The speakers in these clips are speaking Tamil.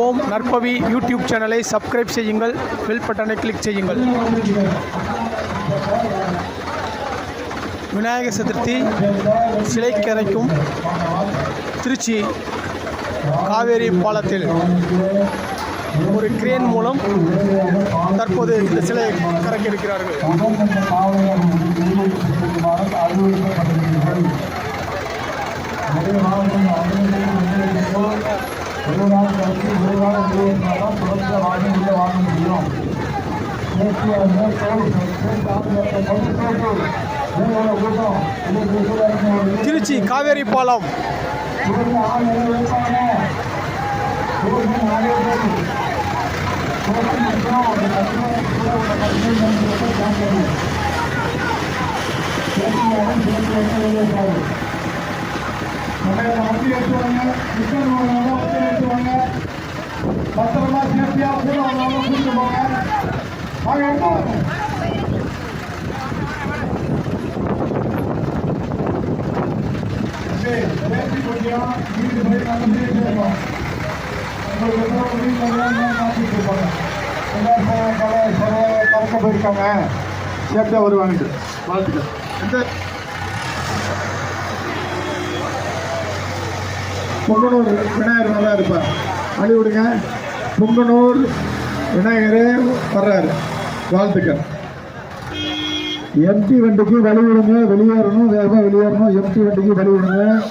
ஓம் நற்பவி யூடியூப் சேனலை சப்ஸ்கிரைப் செய்யுங்கள். பெல் பட்டனை கிளிக் செய்யுங்கள். விநாயகர் சதுர்த்தி சிலை கரைக்கும் திருச்சி காவேரி பாலத்தில் ஒரு கிரேன் மூலம் தற்போது இந்த சிலை கரைக்க இருக்கிறார்கள் திருச்சி காவேரி பாலம். பத்திரமா சேஃப்டியா கூட வந்தாலும் கூட்டிட்டு போங்க வாங்க எடுத்து சேஃப்டி கொஞ்சம் வீட்டுக்கு போய் வீட்டுக்கு உங்களுக்கு வீட்டில் மாற்றிட்டு இருப்பாங்க எல்லாரும் பல பல பறக்க போயிருக்காங்க சேஃப்டியாக வருவாங்கட்டு வாழ்த்துக்கள் பொங்கனூர் விநாயகர் நல்லா இருப்பார். அழி விடுங்க. பொங்கனூர் விநாயகரே வர்றாரு. வாழ்த்துக்கள். எம்டி வண்டிக்கு வழி விடுங்க. வெளியேறணும். வேகமாக வெளியேறணும். எம்டி வண்டிக்கு வழி விடுங்க.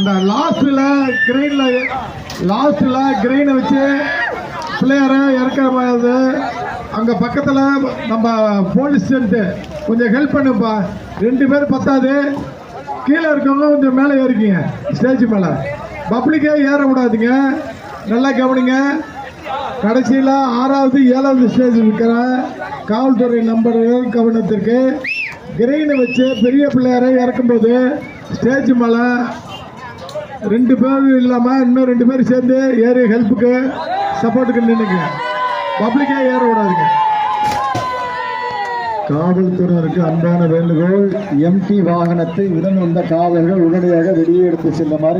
அந்த லாஸ்ட்ல கிரெயின்ல லாஸ்ட்ல கிரெயினை வச்சு பிள்ளையார இறக்கிற மாதிரி அங்க பக்கத்துல நம்ம போலீஸ் ஸ்டேஷன் கொஞ்சம் ஹெல்ப் பண்ணுப்பா. ரெண்டு பேர் பத்தாது. கீழே இருக்கவங்க கொஞ்சம் மேலே ஏறிக்கிங்க. ஸ்டேஜ் மேலே. பப்ளிக்கே ஏற விடாதுங்க. நல்லா கவனிங்க. கடைசியில் ஆறாவது ஏழாவது ஸ்டேஜ் இருக்கிற காவல்துறை நம்பர்கள் கவனத்திற்கு கிரெயினை வச்சு பெரிய பிள்ளையாரை இறக்கும்போது ஸ்டேஜ் மேலே ரெண்டு பேர் இல்லாமல் இன்னும் ரெண்டு பேர் சேர்ந்து ஏறி ஹெல்ப்புக்கு சப்போர்ட்டுக்கு நின்றுங்க பப்ளிக்கே ஏற விடாதுங்க. காவல்துறையினருக்கு அன்பான வேண்டுகோள் எம்டி வாகனத்தை உடன் வந்த காவலர்கள் உடனடியாக வெளியே எடுத்து செல்லுமாறு